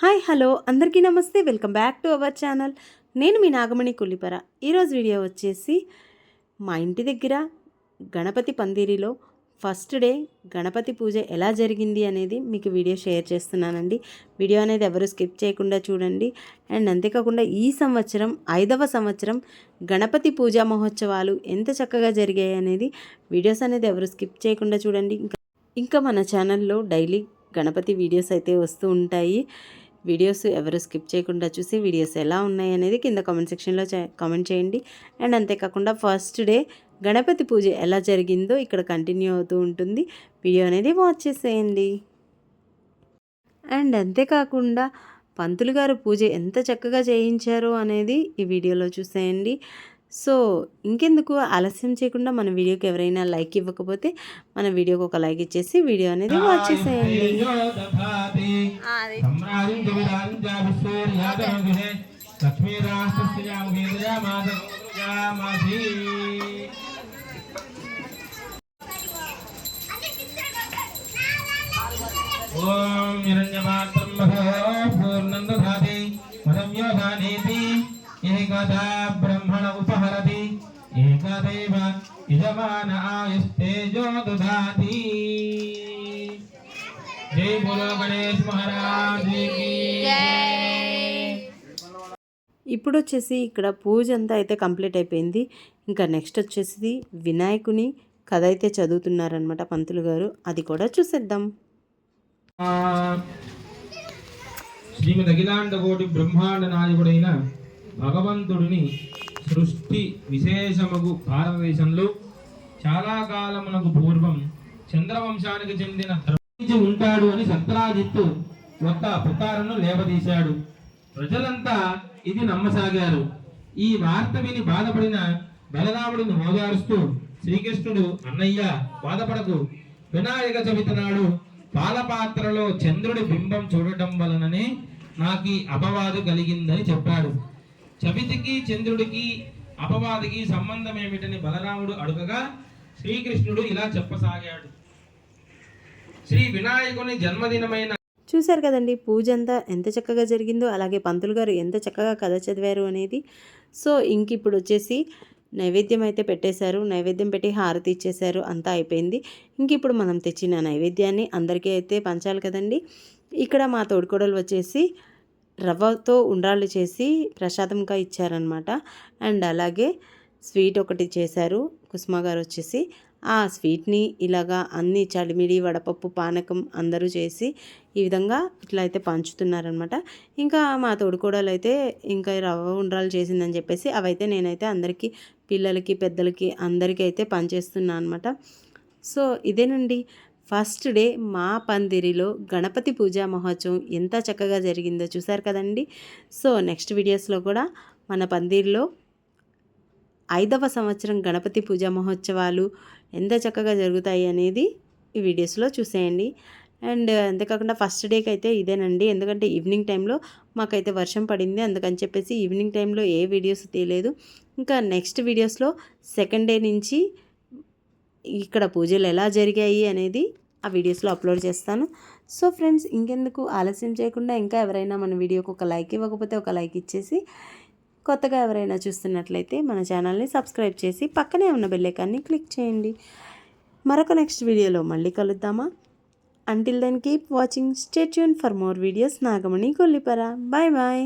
Hi hello. అందరికీ నమస్తే. Welcome back to our channel. నేను మీ నాగమణి కులిపర ఈరోజు వీడియో వచ్చేసి మా ఇంటి దగ్గర గణపతి పందిరిలో ఫస్ట్ డే గణపతి పూజ ఎలా జరిగింది అనేది మీకు వీడియో షేర్ చేస్తున్నానండి. వీడియో అనేది ఎవరు స్కిప్ చేయకుండా చూడండి. అండ్ అంతేకాకుండా ఈ సంవత్సరం ఐదవ సంవత్సరం గణపతి పూజా మహోత్సవాలు ఎంత చక్కగా జరిగాయి అనేది వీడియోస్ అనేది ఎవరు స్కిప్ చేయకుండా చూడండి. ఇంకా ఇంకా మన ఛానల్లో డైలీ గణపతి వీడియోస్ అయితే వస్తూ ఉంటాయి. వీడియోస్ ఎవరు స్కిప్ చేయకుండా చూసి వీడియోస్ ఎలా ఉన్నాయి అనేది కింద కామెంట్ సెక్షన్లో కామెంట్ చేయండి. అండ్ అంతేకాకుండా ఫస్ట్ డే గణపతి పూజ ఎలా జరిగిందో ఇక్కడ కంటిన్యూ అవుతూ ఉంటుంది. వీడియో అనేది వాచ్ చేసేయండి. అండ్ అంతేకాకుండా పంతులు గారు పూజ ఎంత చక్కగా చేయించారో అనేది ఈ వీడియోలో చూసేయండి. సో ఇంకెందుకు ఆలస్యం చేయకుండా మన వీడియోకి ఎవరైనా లైక్ ఇవ్వకపోతే మన వీడియోకి ఒక లైక్ ఇచ్చేసి వీడియో అనేది వాచ్ చేసేయండి. सम्राजं कविराजं च विश्वोर्यादं विहे लक्ष्मी राष्ट्रस्य यामगेन्द्रया माधवी ॐ हिरण्यपात्रं भगवः पूर्णं दधाति एकदा ब्रह्मण उपहरति एकदैव यजमान आयुस्तेजो दधाति జై బోలో గణేష్ మహారాజ్ కీ ఇప్పుడు వచ్చేసి ఇక్కడ పూజ అంతా అయితే కంప్లీట్ అయిపోయింది. ఇంకా నెక్స్ట్ వచ్చేసి వినాయకుని కథ అయితే చదువుతున్నారనమాట పంతులు గారు. అది కూడా చూసేద్దాం. శ్రీమద్ అఖిలాండ కోటి బ్రహ్మాండ నాయకుడైన భగవంతుడిని సృష్టి విశేషమగు భారతదేశంలో చాలా కాలమునకు పూర్వం చంద్రవంశానికి చెందిన ఉంటాడు అని సత్రాజిత్తు ఒక పుకారును లేవదీశాడు. ప్రజలంతా ఇది నమ్మసాగారు. ఈ వార్త విని బాధపడిన బలరాముడిని హోదారుస్తూ శ్రీకృష్ణుడు అన్నయ్య బాధపడకు. వినాయక చవితి నాడు పాలపాత్రలో చంద్రుడి బింబం చూడటం వలననే నాకు ఈ అపవాదు కలిగిందని చెప్పాడు. చవితికి చంద్రుడికి అపవాదికి సంబంధం ఏమిటని బలరాముడు అడుగగా శ్రీకృష్ణుడు ఇలా చెప్పసాగాడు. శ్రీ వినాయకుని జన్మదినమైన చూశారు కదండి పూజ అంతా ఎంత చక్కగా జరిగిందో అలాగే పంతులు గారు ఎంత చక్కగా కథ చదివారు అనేది. సో ఇంక ఇప్పుడు వచ్చేసి నైవేద్యం అయితే పెట్టేశారు నైవేద్యం పెట్టి హారతి ఇచ్చేశారు అంతా అయిపోయింది. ఇంక ఇప్పుడు మనం తెచ్చిన నైవేద్యాన్ని అందరికీ అయితే పంచాలి కదండి. ఇక్కడ మా తోడుకోడలు వచ్చేసి రవ్వతో ఉండ్రాళ్ళు చేసి ప్రసాదంగా ఇచ్చారనమాట అండ్ అలాగే స్వీట్ ఒకటి చేశారు కుసుమ గారు వచ్చేసి. ఆ స్వీట్ని ఇలాగా అన్ని చలిమిడి వడపప్పు పానకం అందరూ చేసి ఈ విధంగా ఇట్లా అయితే పంచుతున్నారనమాట ఇంకా మా తోడుకోడలు అయితే ఇంకా రవ్వ ఉండ్రాలు చేసిందని చెప్పేసి అవైతే నేనైతే అందరికీ పిల్లలకి పెద్దలకి అందరికీ అయితే పనిచేస్తున్నాను అనమాట సో ఇదేనండి. ఫస్ట్ డే మా పందిరిలో గణపతి పూజా మహోత్సవం ఎంత చక్కగా జరిగిందో చూసారు కదండి? సో నెక్స్ట్ వీడియోస్లో కూడా మన పందిరిలో ఐదవ సంవత్సరం గణపతి పూజా మహోత్సవాలు ఎంత చక్కగా జరుగుతాయి అనేది ఈ వీడియోస్లో చూసేయండి. అండ్ అంతేకాకుండా ఫస్ట్ డేకి అయితే ఇదేనండి. ఎందుకంటే ఈవినింగ్ టైంలో మాకైతే వర్షం పడింది. అందుకని చెప్పేసి ఈవినింగ్ టైంలో ఏ వీడియోస్ తీయలేదు. ఇంకా నెక్స్ట్ వీడియోస్లో సెకండ్ డే నుంచి ఇక్కడ పూజలు ఎలా జరిగాయి అనేది ఆ వీడియోస్లో అప్లోడ్ చేస్తాను. సో ఫ్రెండ్స్ ఇంకెందుకు ఆలస్యం చేయకుండా ఇంకా ఎవరైనా మన వీడియోకి ఒక లైక్ ఇవ్వకపోతే ఒక లైక్ ఇచ్చేసి కొత్తగా ఎవరైనా చూస్తున్నట్లయితే మన ఛానల్ని సబ్స్క్రైబ్ చేసి పక్కనే ఉన్న బెల్లైకాన్ని క్లిక్ చేయండి. మరొక నెక్స్ట్ వీడియోలో మళ్ళీ కలుద్దామా? Until then keep watching stay tuned for more videos Nagamani Kollipara. Bye bye